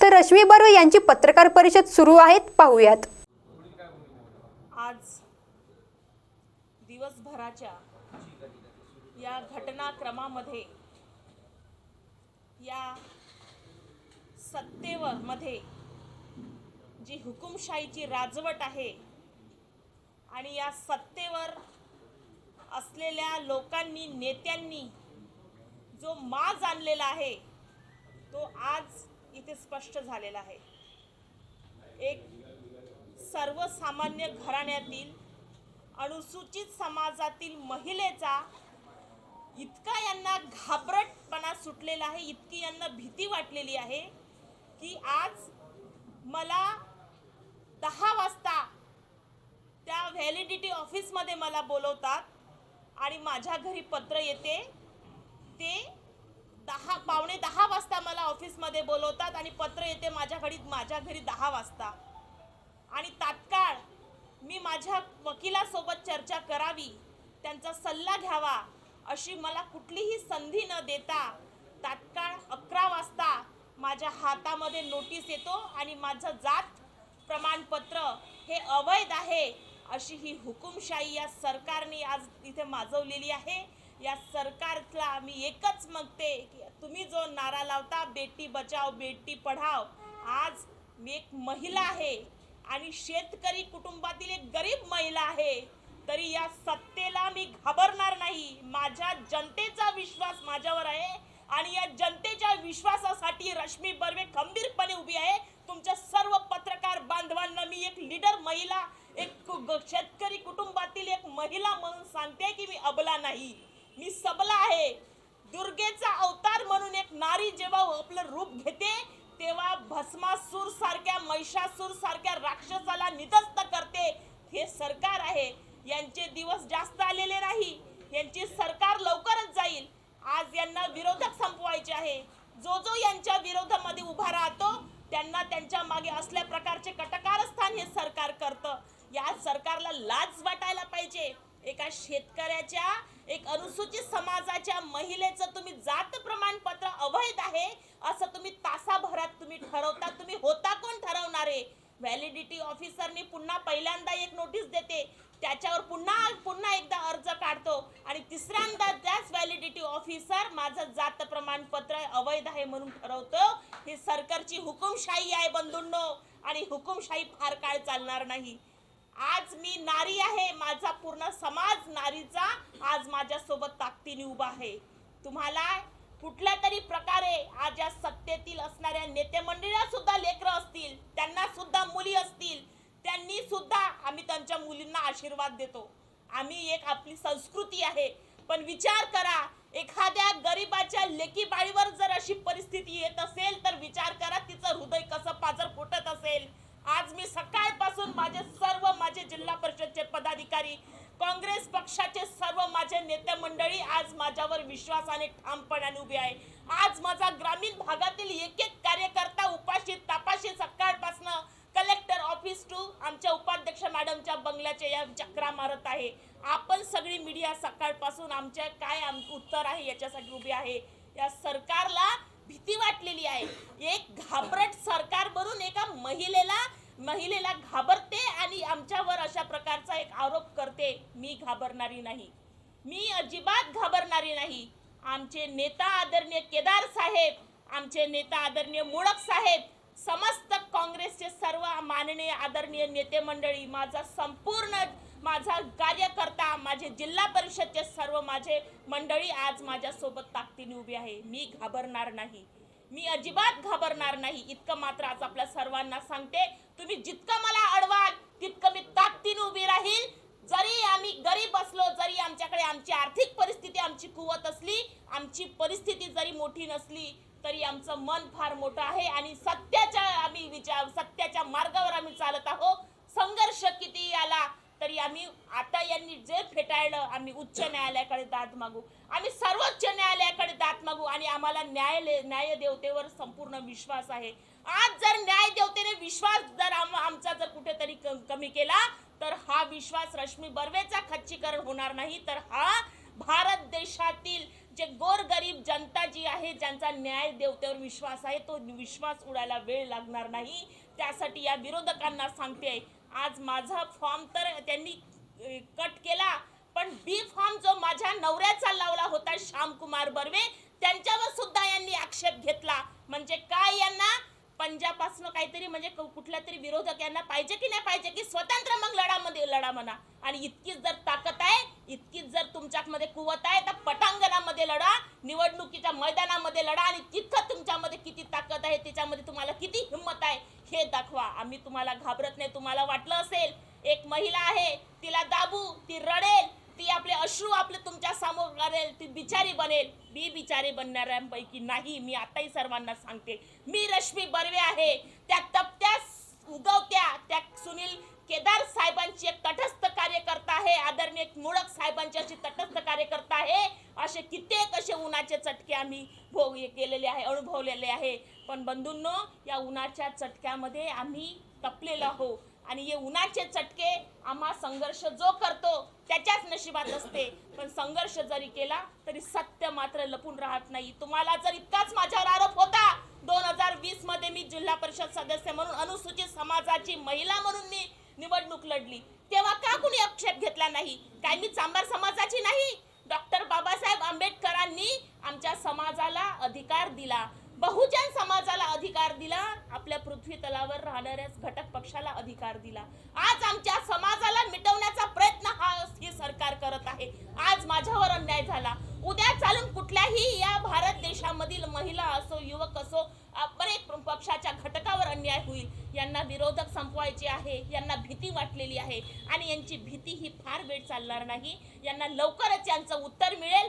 तर रश्मी बर्वे यांची पत्रकार परिषद सुरू आहेत. पाहूयात. आज दिवसभराच्या या घटनाक्रमामध्ये या सत्तेवर मध्ये जी हुकुमशाहीची राजवट आहे आणि या सत्तेवर असलेल्या लोकांनी नेत्यांनी जो माज आणलेला आहे तो आज इथे स्पष्ट झालेला आहे. एक सर्वसामान्य घराण्यातील अनुसूचित समाजातील महिलेचा इतका यांना घाबरटपणा सुटलेला आहे इतकी यांना भीती वाटलेली आहे की आज मला दहा वाजता त्या व्हॅलिडिटी ऑफिसमध्ये मला बोलवतात आणि माझ्या घरी पत्र येते ते दहा पावणे दहा वाजता मला ऑफिसमध्ये बोलवतात आणि पत्र येते माझ्या घरी माझ्या घरी दहा वाजता. आणि तात्काळ मी माझ्या वकिलासोबत चर्चा करावी त्यांचा सल्ला घ्यावा अशी मला कुठलीही संधी न देता तात्काळ अकरा वाजता माझ्या हातामध्ये नोटीस येतो आणि माझं जात प्रमाणपत्र हे अवैध आहे अशी ही हुकुमशाही या सरकारने आज इथे माजवलेली आहे. या सरकारला मी एकच मागते की तुम्ही जो नारा लावता बेटी बचाव बेटी पढाव आज मी एक महिला आहे आणि शेतकरी कुटुंबातील एक गरीब महिला आहे तरी या सत्तेला मी घाबरणार नाही. माझ्या जनतेचा विश्वास माझ्यावर आहे आणि या जनतेच्या विश्वासासाठी रश्मी बर्वे खंबीरपणे उभी आहे. तुमच्या सर्व पत्रकार बांधवांना मी एक लीडर महिला एक शेतकरी कुटुंबातील एक महिला म्हणून सांगते की मी अबला नाही. मी सबला आहे. दुर्गेचा अवतार म्हणून एक नारी जेव्हा आपलं रूप घेते तेव्हा भस्मासूर सारख्या महिषासूर सारख्या राक्षसाला निधस्त करते हे सरकार आहे यांचे दिवस जास्त आलेले नाही यांची सरकार लवकरच जाईल आज यांना विरोधक संपवायचे आहे जो जो यांच्या विरोधामध्ये उभा राहतो त्यांना त्यांच्या मागे असल्या प्रकारचे कटकारस्थान हे सरकार करतं या सरकारला लाज वाटायला पाहिजे एका शेतकऱ्याच्या एक अनुसूचित समाजाच्या महिलेचं तुम्ही जात प्रमाणपत्र अवैध आहे असं तुम्ही तासाभरात तुम्ही ठरवता तुम्ही होता कोण ठरवणारे व्हॅलिडिटी ऑफिसरनी पुन्हा पहिल्यांदा एक नोटीस देते. त्याच्यावर पुन्हा पुन्हा एकदा अर्ज काढतो. आणि तिसऱ्यांदा त्याच व्हॅलिडिटी ऑफिसर माझं जात प्रमाणपत्र अवैध आहे म्हणून ठरवतो. ही सरकारची हुकुमशाही आहे बंधूंनो. आणि हुकुमशाही फार काळ चालणार नाही. आज मी नारी आहे माझा पूर्ण समाज नारीचा आज माझ्यासोबत ताकदीने उभा आहे. तुम्हाला कुठल्या तरी प्रकारे आज या सत्तेतील असणाऱ्या नेते मंडळीला सुद्धा लेकरं असतील त्यांना सुद्धा मुली असतील त्यांनी सुद्धा आम्ही त्यांच्या मुलींना आशीर्वाद देतो. आम्ही एक आपली संस्कृती आहे. पण विचार करा एखाद्या गरीबाच्या लेकीबाळीवर जर अशी परिस्थिती येत असेल तर विचार करा तिचं हृदय कसं पाजर फुटत असेल आज मी सकाळपासून माझे सर्व माझे जिल्हा परिषदचे पदाधिकारी काँग्रेस पक्षाचे सर्व माझे नेते मंडळी आज माझ्यावर विश्वासाने ठामपणाने उभे आहे आज माझा ग्रामीण भागातील एक एक कार्यकर्ता उपाशी तापाशी सकाळपासनं कलेक्टर ऑफिस टू आमच्या उपाध्यक्ष मॅडमच्या बंगल्याच्या या चक्रा मारत आहे. आपण सगळी मीडिया सकाळपासून आमच्या काय आम उत्तर आहे याच्यासाठी उभी आहे. या सरकारला भीती वाटलेली आहे. एक घाबरट सरकार बनून एका महिलेला महिलेला घाबरते आणि आमच्यावर अशा प्रकारचा एक आरोप करते. मी घाबरणारी नाही. मी अजिबात घाबरणारी नाही. आमचे नेता आदरणीय केदार साहेब आमचे नेता आदरणीय मुळक साहेब समस्त काँग्रेसचे सर्व माननीय आदरणीय नेते मंडळी माझा संपूर्ण माझा कार्यकर्ता माझे जिल्हा परिषदचे सर्व माझे मंडळी आज माझ्यासोबत ताकदीने उभी आहे. मी घाबरणार नाही. मी अजिबात घाबरणार नाही. इतकं मात्र आज आपल्या सर्वांना सांगते. तुम्ही जितकं मला अडवाल तितकं मी ताकदीने उभी राहील. जरी आम्ही गरीब असलो जरी आमच्याकडे आमची आर्थिक परिस्थिती आमची कुवत असली आमची परिस्थिती जरी मोठी नसली तरी आमचं मन फार मोठं आहे आणि सत्याच्या आम्ही विचार सत्याच्या मार्गावर आम्ही चालत आहोत. संघर्ष किती आला तरी आम्ही आता यांनी जे फेटाळलं आम्ही उच्च न्यायालयाकडे दाद मागू. आम्ही सर्वोच्च न्यायालयाकडे दाद मागू आणि आम्हाला न्यायालय देवतेवर संपूर्ण विश्वास आहे. आज जर न्यायदेवतेने विश्वास जर आम आमचा जर कुठेतरी क- कमी केला तर हा विश्वास रश्मी बर्वेचा खच्चीकरण होणार नाही तर हा भारत देशातील जे गोरगरीब जनता जी आहे ज्यांचा न्याय देवतेवर विश्वास आहे तो विश्वास उडायला वेळ लागणार नाही. त्यासाठी या विरोधकांना सांगते आज माझा फॉर्म तर त्यांनी कट केला पण बी फॉर्म जो माझ्या नवऱ्याचा लावला होता श्यामकुमार बर्वे त्यांच्यावर सुद्धा यांनी आक्षेप घेतला. म्हणजे काय यांना? पंजाबपासून काहीतरी म्हणजे कुठल्या तरी विरोधक यांना पाहिजे की नाही पाहिजे की स्वतंत्र मग लढामध्ये लढा म्हणा. आणि इतकीच जर ताकद आहे इतकीच जर तुमच्यामध्ये कुवत आहे तर पटांग लढा निवडणुकीच्या मैदानामध्ये लढा आणि तितकं तुमच्यामध्ये किती ताकद आहे त्याच्यामध्ये तुम्हाला किती हिंमत आहे हे दाखवा. आम्ही तुम्हाला घाबरत नाही. तुम्हाला वाटलं असेल एक महिला आहे तिला दाबू ती रडेल ती आपले अश्रू आपले तुमच्यासमोर करेल ती बिचारी बनेल. मी बिचारी बनणाऱ्यांपैकी नाही मी आताही सर्वांना सांगते. मी रश्मी बर्वे आहे. त्या तपत्या उगवत्या त्या सुनील केदार साहेबांची एक तटस्थ कार्यकर्ता आहे आदरणीय मुळक साहेबांची अशी तटस्थ कार्यकर्ता आहे असे कित्येक असे उन्हाचे चटके आम्ही भोग हे केलेले आहे अनुभवलेले आहे. पण बंधूंनो या उन्हाच्या चटक्यामध्ये आम्ही तपलेलो आहो आणि हे उन्हाचे चटके आम्हा संघर्ष जो करतो त्याच्याच नशिबात असते. पण संघर्ष जरी केला तरी सत्य मात्र लपून राहत नाही. तुम्हाला जर इतकाच माझ्यावर आरोप होता दोन हजार वीसमध्ये मी जिल्हा परिषद सदस्य म्हणून अनुसूचित समाजाची महिला म्हणून मी निवडणूक लढली. तेव्हा का कुणी आक्षेप घेतला नाही? काय मी चांभार समाजाची नाही? डॉक्टर बाबासाहेब आंबेडकरांनी आमच्या समाजाला अधिकार दिला. बहुजन समाजाला अधिकार दिला. आपल्या पृथ्वी तलावर राहणाऱ्या घटक पक्षाला अधिकार दिला. आज आमच्या समाजाला मिटवण्याचा प्रयत्न हा ही सरकार करत आहे. आज माझ्यावर अन्याय झाला. उद्या चालून कुठल्याही या भारत देशामधील महिला असो युवक असो बरेच पक्षाच्या घटकावर अन्याय होईल यांना विरोधक संपवायचे आहे यांना भीती वाटलेली आहे. आणि यांची भीती ही फार वेळ चालणार नाही. यांना लवकरच यांचं उत्तर मिळेल.